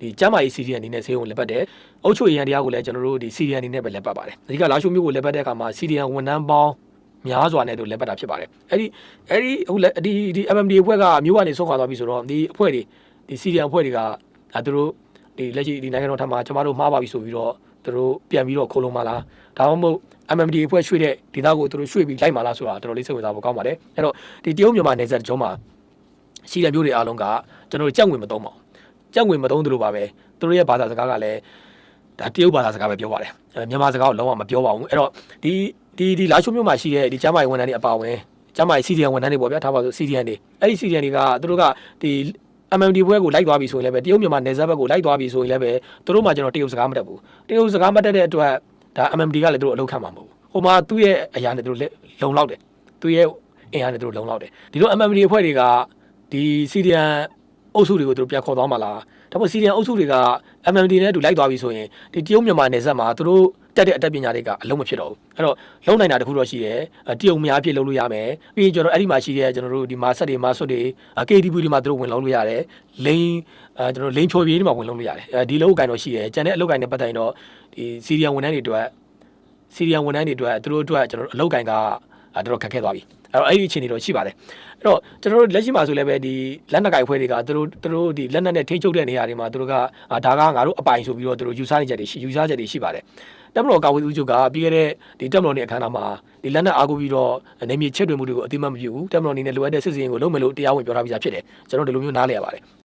ဒီကျမ်းမာရေး CDN အနေနဲ့ဆေးရုံလက်ပတ်တယ်အုပ်ချုပ်ရေးရန်တရားကိုလည်းကျွန်တော်တို့ဒီ CDN အနေနဲ့ပဲလက်ပတ်ပါတယ်အဓိကလာရှိုးမျိုးကိုလက်ပတ်တဲ့အခါမှာ CDN ဝန်ထမ်းပေါင်းများစွာနဲ့တို့လက်ပတ်တာဖြစ်ပါတယ်အဲ့ဒီအဲ့ဒီအခုလက်ဒီဒီ MMD အဖွဲ့ကမျိုးကနေဆုံးခွာသွားပြီဆိုတော့ဒီအဖွဲ့တွေဒီ CDN အဖွဲ့တွေကအဲသူတို့ဒီလက်ရှိဒီနိုင်ငံတော်ထံမှာကျမတို့မှားပါပြီဆိုပြီးတော့သူတို့ပြန်ပြီးတော့ခိုးလုံးမလားဒါမှမဟုတ် MMD အဖွဲ့ရွှေ့တဲ့ဒေသကိုသူတို့ရွှေ့ပြီးလိုက်မလားဆိုတာတော်တော်လေးစိတ်ဝင်စားဖို့ကောင်းပါတယ်အဲ့တော့ဒီတရုတ်မြန်မာနယ်စပ်တကြောမှာစီရမျိုးတွေအားလုံးကကျွန်တော်တို့ကြက်ဝင်မသုံးပါဘူး ကြက်ဝင်မသုံးသလိုပါပဲသူတို့ရဲ့ဘာသာစကားကလည်းဒါတရုတ်ဘာသာစကားပဲပြောပါတယ်အဲမြန်မာစကားကိုလုံးဝမပြောပါဘူးအဲ့တော့ဒီဒီဒီလာချိုမျိုးမှာရှိတဲ့ဒီကျမ်းမာရေးဝန်ထမ်းတွေအပါအဝင်ကျမ်းမာရေး CDN ဝန်ထမ်းတွေပေါ့ဗျာထားပါဆို CDN တွေအဲ့ဒီ CDN တွေကသူတို့ကဒီ MMD ဘွဲကိုလိုက်သွားပြီဆိုရင်လည်းပဲတရုတ်မြန်မာနယ်စပ်ဘက်ကိုလိုက်သွားပြီဆိုရင်လည်းပဲသူတို့မှကျွန်တော်တရုတ်စကားမတတ်ဘူးတရုတ်စကားမတတ်တဲ့အတွက်ဒါ MMD ကလည်းသူတို့အလုပ်ခံမှာမဟုတ်ဘူးဟိုမှာသူ့ရဲ့အရာနဲ့သူတို့လက်လုံလောက်တယ်သူ့ရဲ့အင်အားနဲ့သူတို့လုံလောက်တယ်ဒီလို MMD အဖွဲ့တွေကဒီ CDN အုပ်စုတွေကိုသူတို့ပြန်ခေါ်သွားမှာလားဒါပေမဲ့ CDN အုပ်စုတွေက MMD နဲ့အတူလိုက်သွားပြီဆိုရင်ဒီတရုတ်မြန်မာနယ်စပ်မှာသူတို့တက်တဲ့အတက်ပညာတွေကအလုံးမဖြစ်တော့ဘူးအဲ့တော့လုံနိုင်တာတခုတော့ရှိတယ်အဲတရုတ်များအဖြစ်လုပ်လို့ရမယ်ပြီးရင်ကျွန်တော်အဲ့ဒီမှာရှိတဲ့ကျွန်တော်တို့ဒီမာဆက်တွေမာဆွတ်တွေ KTV တွေမှာသူတို့ဝင်လုံးလို့ရတယ်လိန်အဲကျွန်တော်လိန်ဖြော်ပြေးတွေမှာဝင်လုံးလို့ရတယ်အဲဒီလောက်ကိုင်တော့ရှိတယ်ကျန်တဲ့အလောက်ကိုင်နဲ့ပတ်သက်ရင်တော့ဒီ CDN ဝန်ထမ်းတွေအတွက်စီရီယံဝန်ထမ်းတွေအတွက်သူတို့အတွက်ကျွန်တော်တို့အလုပ်ကိုင်ကအာ တော်တော်ခက်ခဲသွားပြီအဲ့တော့အဲ့ဒီအခြေအနေတော့ရှိပါတယ်အဲ့တော့ကျွန်တော်တို့လက်ရှိမှာဆိုလည်းပဲဒီလက်နက်ကိုင်ဖွဲ့တွေကသူတို့သူတို့ဒီလက်နက်နဲ့ထိန်းချုပ်တဲ့နေရာတွေမှာသူတို့ကအာဒါကငါတို့အပိုင်ဆိုပြီးတော့သူတို့ယူဆနေချက်တွေရှိယူဆချက်တွေရှိပါတယ်တက်မတော်ကာဝေးဦးချုပ်ကပြီးခဲ့တဲ့ဒီတက်မတော်နေအခမ်းအနားမှာဒီလက်နက်အားကိုပြီးတော့နေမြေချက်တွင်မှုတွေကိုအတိမတ်မပြုဘူးတက်မတော်နေနဲ့လိုအပ်တဲ့စစ်စင်ကိုလုပ်မယ်လို့တရားဝင်ပြောထားပြီးသားဖြစ်တယ်ကျွန်တော်ဒီလိုမျိုးနားလည်ရပါတယ်